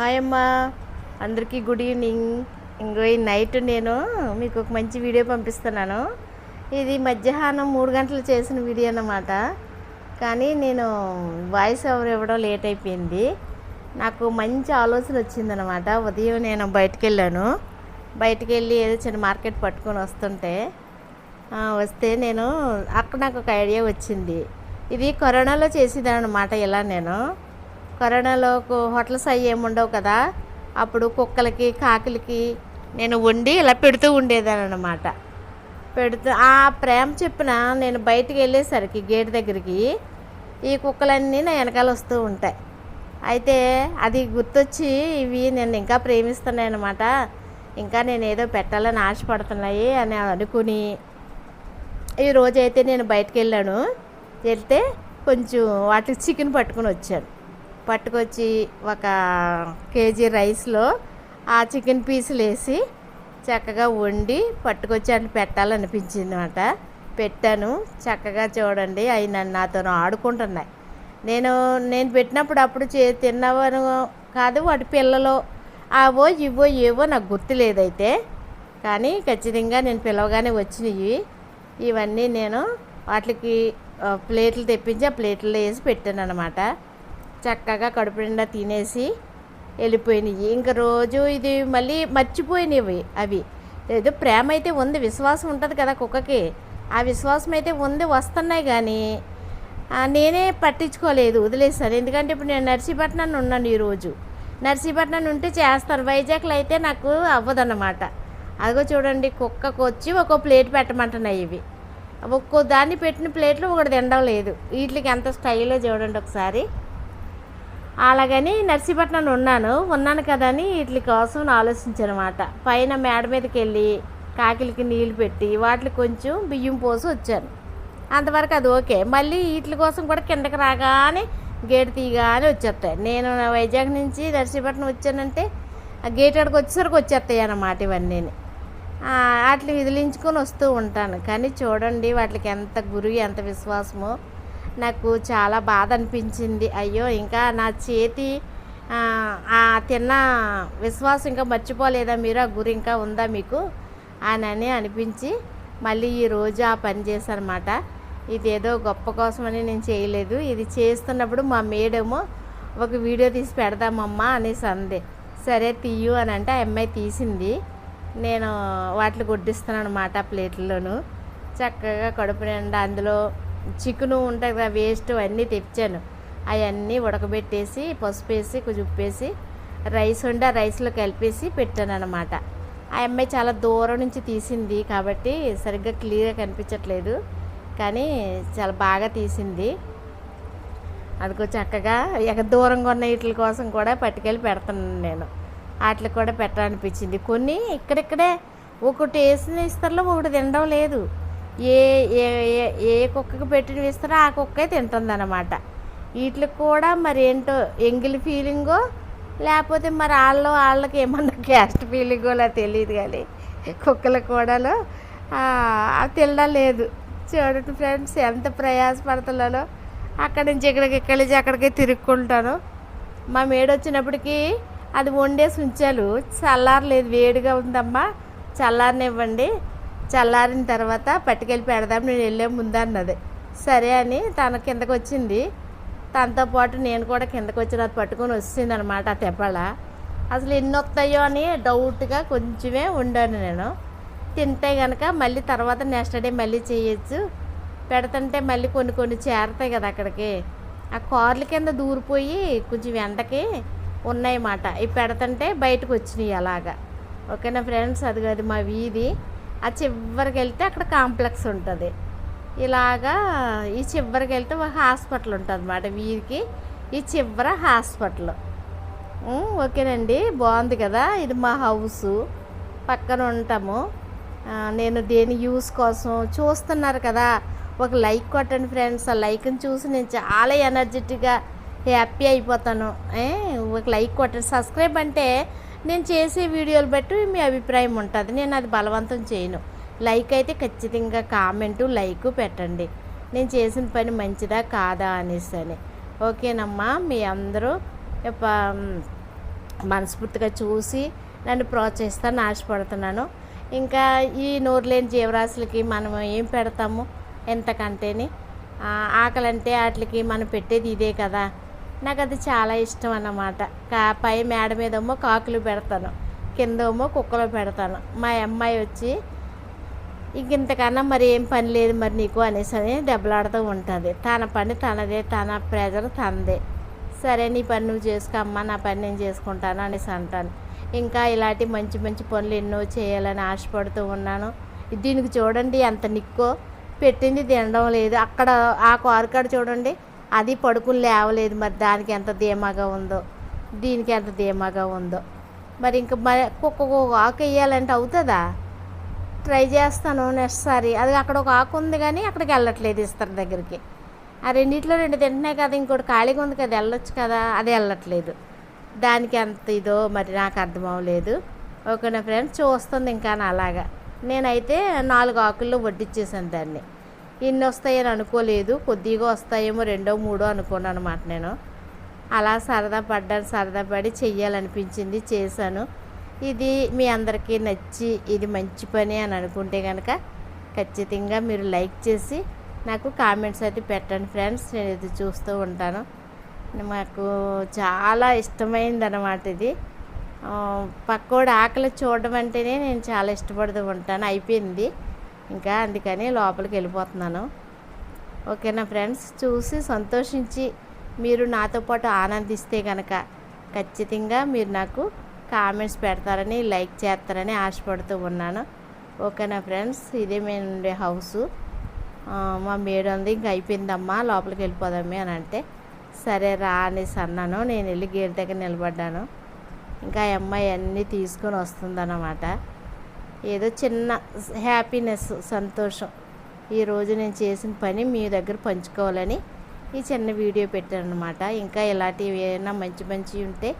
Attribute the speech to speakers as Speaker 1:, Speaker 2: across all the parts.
Speaker 1: Hi అమ్మా. అందరికీ good evening. ఇంకో ఈ నైట్ నేను మీకు ఒక మంచి వీడియో పంపిస్తున్నాను. ఇది మధ్యాహ్నం మూడు గంటలు చేసిన వీడియో అన్నమాట. కానీ నేను వాయిస్ ఓవర్ ఇవ్వడం లేట్ అయిపోయింది. నాకు మంచి ఆలోచన వచ్చిందనమాట ఉదయం నేను బయటికి వెళ్ళాను. బయటికి వెళ్ళి ఏదో చిన్న మార్కెట్ పట్టుకొని వస్తుంటే వస్తే నేను అక్కడ నాకు ఒక ఐడియా వచ్చింది. ఇది కరోనాలో చేసేదానమాట ఇలా నేను. కరోనాలో హోటల్స్ అవి ఏమి ఉండవు కదా అప్పుడు కుక్కలకి కాకులకి నేను వండి ఇలా పెడుతూ ఉండేదాన్ని అనమాట పెడుతూ ఆ ప్రేమ చెప్పిన నేను బయటికి వెళ్ళేసరికి గేట్ దగ్గరికి ఈ కుక్కలన్నీ నా వెనకాల వస్తూ ఉంటాయి. అయితే అది గుర్తొచ్చి ఇవి నేను ఇంకా ప్రేమిస్తున్నాయి అనమాట ఇంకా నేను ఏదో పెట్టాలని ఆశపడుతున్నాయి అని అనుకుని ఈ రోజైతే నేను బయటకు వెళ్ళాను. వెళ్తే కొంచెం వాటికి చికెన్ పట్టుకొని వచ్చాను. పట్టుకొచ్చి ఒక కేజీ రైస్లో ఆ చికెన్ పీసులు వేసి చక్కగా వండి పట్టుకొచ్చి అని పెట్టాలనిపించింది అనమాట పెట్టాను. చక్కగా చూడండి అవి నన్ను నాతో ఆడుకుంటున్నాయి. నేను నేను పెట్టినప్పుడు అప్పుడు చే తిన్నవను కాదు వాటి పిల్లలు అవో ఇవో ఏవో నాకు గుర్తులేదైతే. కానీ ఖచ్చితంగా నేను పిలవగానే వచ్చినాయి ఇవన్నీ నేను వాటికి ప్లేట్లు తెప్పించి ఆ ప్లేట్లో వేసి పెట్టాను అనమాట చక్కగా కడుపు నిండా తినేసి వెళ్ళిపోయినాయి. ఇంకా రోజు ఇది మళ్ళీ మర్చిపోయినవి అవి. ఏదో ప్రేమ అయితే ఉంది విశ్వాసం ఉంటుంది కదా కుక్కకి. ఆ విశ్వాసం అయితే ఉంది వస్తున్నాయి కానీ నేనే పట్టించుకోలేదు వదిలేస్తాను ఎందుకంటే ఇప్పుడు నేను నర్సీపట్నం ఉన్నాను ఈరోజు నర్సీపట్నం ఉంటే చేస్తాను వైజాగ్లో అయితే నాకు అవ్వదన్నమాట. అదిగో చూడండి కుక్కకు వచ్చి ఒక్కో ప్లేట్ పెట్టమంటున్నాయి ఇవి. ఒక్కో దాన్ని పెట్టిన ప్లేట్లు ఒకటి తినడం లేదు. వీటికి ఎంత స్టైల్లో చూడండి ఒకసారి. అలాగని నర్సీపట్నం ఉన్నాను. ఉన్నాను కదా అని వీటి కోసం ఆలోచించాను పైన మేడ మీదకి వెళ్ళి కాకిలకి నీళ్ళు పెట్టి వాటికి కొంచెం బియ్యం పోసి వచ్చాను. అంతవరకు అది ఓకే. మళ్ళీ వీటి కోసం కూడా కిందకి రాగానే గేట్ తీయగానే వచ్చేస్తాయి. నేను నా వైజాగ్ నుంచి నర్సీపట్నం వచ్చానంటే ఆ గేట్ అక్కడికి వచ్చేసరికి వచ్చేస్తాయి అన్నమాట ఇవన్నీ వాటిని విదిలించుకొని వస్తూ ఉంటాను. కానీ చూడండి వాటికి ఎంత గురి ఎంత విశ్వాసమో. నాకు చాలా బాధ అనిపించింది అయ్యో ఇంకా నా చేతి ఆ, తిన్న విశ్వాసం ఇంకా మర్చిపోలేదా మీరు? ఆ గురి ఇంకా ఉందా మీకు? అని అనిపించి మళ్ళీ ఈ రోజు ఆ పని చేశానమాట. ఇదేదో గొప్ప కోసమని నేను చేయలేదు. ఇది చేస్తున్నప్పుడు మా మేడము ఒక వీడియో తీసి పెడదామమ్మా అనేసి అంది. సరే తీయు అని అంటే ఆ అమ్మాయి తీసింది. నేను వాటిని గుడ్డిస్తున్నాను అనమాట ప్లేట్లలోను. చక్కగా కడుపు నిండా అందులో చికెను ఉంటుంది కదా వేస్ట్ అన్నీ తెచ్చాను. అవన్నీ ఉడకబెట్టేసి పసుపు వేసి కొంచెం ఉప్పు వేసి రైస్ ఉండి ఆ రైస్లో కలిపేసి పెట్టాను అనమాట ఆ అమ్మాయి చాలా దూరం నుంచి తీసింది కాబట్టి సరిగ్గా క్లియర్గా కనిపించట్లేదు. కానీ చాలా బాగా తీసింది. అదిగో చక్కగా ఎక దూరంగా ఉన్న వీటి కోసం కూడా పట్టుకెళ్ళి పెడతాను నేను. వాటికి కూడా పెట్టాలనిపించింది. కొన్ని ఇక్కడిక్కడే. ఒకటి వేసిన ఇస్తర్లో ఒకటి తినడం లేదు. ఏ ఏ ఏ- కుక్కకి పెట్టిన ఇస్తారో ఆ కుక్కే తింటుంది అనమాట వీటికి కూడా మరి ఏంటో ఎంగిలి ఫీలింగో లేకపోతే మరి వాళ్ళు వాళ్ళకి ఏమన్నా క్యాస్ట్ ఫీలింగో అలా తెలియదు కానీ కుక్కలకు కూడాలో తినడం లేదు. చూడండి ఫ్రెండ్స్ ఎంత ప్రయాసపడుతున్నానో అక్కడి నుంచి ఇక్కడికి ఇక్కడి నుంచి అక్కడికి తిరుక్కుంటాను. మా మేడ వచ్చినప్పటికీ అది వండేసి ఉంచాలు చల్లారలేదు వేడిగా ఉందమ్మా. చల్లారనివ్వండి. చల్లారిన తర్వాత పట్టుకెళ్ళి పెడదాం నేను వెళ్ళే ముందన్నది సరే అని తన కిందకు వచ్చింది తనతో పాటు నేను కూడా కిందకు వచ్చిన అది పట్టుకొని వచ్చింది అనమాట ఆ తెప్పల. అసలు ఎన్ని వస్తాయో అని డౌట్గా కొంచెమే ఉండాను నేను. తింటే కనుక మళ్ళీ తర్వాత నెక్స్ట్ డే మళ్ళీ చేయొచ్చు. పెడుతుంటే మళ్ళీ కొన్ని కొన్ని చేరతాయి కదా అక్కడికి. ఆ కార్ల కింద దూరిపోయి కొంచెం ఎండకి ఉన్నాయన్నమాట. ఇవి పెడుతుంటే బయటకు వచ్చినాయి అలాగా. ఓకేనా ఫ్రెండ్స్? అది అది మా వీధి. ఆ చివరికి వెళ్తే అక్కడ కాంప్లెక్స్ ఉంటుంది. ఇలాగా ఈ చివరికి వెళ్తే ఒక హాస్పిటల్ ఉంటుంది అన్నమాట వీరికి. ఈ చివర హాస్పిటల్. ఓకేనండి. బాగుంది కదా? ఇది మా హౌస్. పక్కన ఉంటాము. నేను దేని యూస్ కోసం చూస్తున్నారు కదా? ఒక లైక్ కొట్టండి ఫ్రెండ్స్. ఆ లైక్ని చూసి నేను చాలా ఎనర్జెటిక్గా హ్యాపీ అయిపోతాను. ఒక లైక్ కొట్టండి. సబ్స్క్రైబ్ అంటే నేను చేసే వీడియోలు బట్టి మీ అభిప్రాయం ఉంటుంది. నేను అది బలవంతం చేయను. లైక్ అయితే ఖచ్చితంగా కామెంటు లైక్ పెట్టండి. నేను చేసిన పని మంచిదా కాదా అనేసి అని ఓకేనమ్మా? మీ అందరూ మనస్ఫూర్తిగా చూసి నన్ను ప్రోత్సహిస్తాను ఆశపడుతున్నాను. ఇంకా ఈ నోరులేని జీవరాశులకి మనం ఏం పెడతాము? ఎంతకంటేని? ఆకలంటే వాటికి మనం పెట్టేది ఇదే కదా. నాకు అది చాలా ఇష్టం అన్నమాట. కా పై మేడ మీదేమో కాకులు పెడతాను. కిందేమో కుక్కలు పెడతాను. మా అమ్మాయి వచ్చి ఇంక ఇంతకన్నా మరి ఏం పని లేదు మరి నీకు అనేసి అని దెబ్బలాడుతూ ఉంటుంది. తన పని తనదే తన ప్రెజర్ తనదే. సరే నీ పని నువ్వు చేసుకోమ్మా నా పని నేను చేసుకుంటాను అనేసి అంటాను. ఇంకా ఇలాంటి మంచి మంచి పనులు ఎన్నో చేయాలని ఆశపడుతూ ఉన్నాను. దీనికి చూడండి ఎంత నిక్కో పెట్టింది తినడం లేదు. అక్కడ ఆ కారుకాడ చూడండి అది పడుకుని లేవలేదు మరి దానికి ఎంత ధీమాగా ఉందో దీనికి ఎంత ధీమాగా ఉందో. మరి ఇంకా మరి కుక్క ఆకు వేయాలంటే అవుతుందా? ట్రై చేస్తాను నెక్స్ట్ సారి అది అక్కడ ఒక ఆకు ఉంది కానీ అక్కడికి వెళ్ళట్లేదు ఇస్తారు దగ్గరికి. ఆ రెండిట్లో రెండు తింటున్నాయి కదా ఇంకోటి ఖాళీగా ఉంది కదా వెళ్ళొచ్చు కదా అది వెళ్ళట్లేదు. దానికి ఎంత ఇదో మరి నాకు అర్థం అవ్వలేదు. ఓకేనా ఫ్రెండ్స్? చూస్తుంది ఇంకా నా అలాగా. నేనైతే నాలుగు ఆకుల్లో వడ్డిచ్చేసాను దాన్ని. ఇన్ని వస్తాయని అనుకోలేదు. కొద్దిగా వస్తాయేమో రెండో మూడో అనుకున్నాను అనమాట నేను. అలా సరదా పడ్డాను సరదా పడి చెయ్యాలనిపించింది చేశాను. ఇది మీ అందరికీ నచ్చి ఇది మంచి పని అని అనుకుంటే కనుక ఖచ్చితంగా మీరు లైక్ చేసి నాకు కామెంట్స్ అయితే పెట్టండి ఫ్రెండ్స్. నేను ఇది చూస్తూ ఉంటాను. మాకు చాలా ఇష్టమైంది అనమాట ఇది. పక్కోడు పక్కోడి ఆకలి చూడడం అంటేనే నేను చాలా ఇష్టపడుతూ ఉంటాను. అయిపోయింది. ఇంకా అందుకని లోపలికి వెళ్ళిపోతున్నాను. ఓకేనా ఫ్రెండ్స్? చూసి సంతోషించి మీరు నాతో పాటు ఆనందిస్తే కనుక ఖచ్చితంగా మీరు నాకు కామెంట్స్ పెడతారని లైక్ చేస్తారని ఆశపడుతూ ఉన్నాను. ఓకేనా ఫ్రెండ్స్? ఇదే మేము ఉండే హౌసు. మా మేడ ఉంది. ఇంక అయిపోయిందమ్మా. లోపలికి వెళ్ళిపోదామే అని అంటే సరే రా అనేసి అన్నాను. నేను వెళ్ళి గేట్ దగ్గర నిలబడ్డాను. ఇంకా అమ్మాయి అన్నీ తీసుకొని వస్తుందన్నమాట. ఏదో చిన్న హ్యాపీనెస్ సంతోషం. ఈరోజు నేను చేసిన పని మీ దగ్గర పంచుకోవాలని ఈ చిన్న వీడియో పెట్టాను అనమాట ఇంకా ఇలాంటివి ఏమైనా మంచి మంచి ఉంటే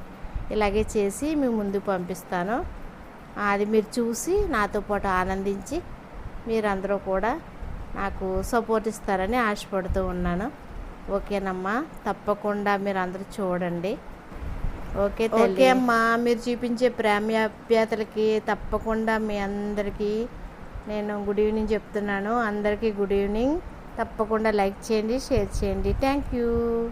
Speaker 1: ఇలాగే చేసి మీ ముందు పంపిస్తాను. అది మీరు చూసి నాతో పాటు ఆనందించి మీరందరూ కూడా నాకు సపోర్ట్ ఇస్తారని ఆశపడుతూ ఉన్నాను. ఓకేనమ్మా తప్పకుండా మీరు అందరూ చూడండి. ఓకే ఓకే అమ్మా మీరు చూపించే ప్రేమాప్యాతలకి తప్పకుండా మీ అందరికీ నేను గుడ్ ఈవినింగ్ చెప్తున్నాను. అందరికీ గుడ్ ఈవినింగ్ తప్పకుండా లైక్ చేయండి షేర్ చేయండి. Thank you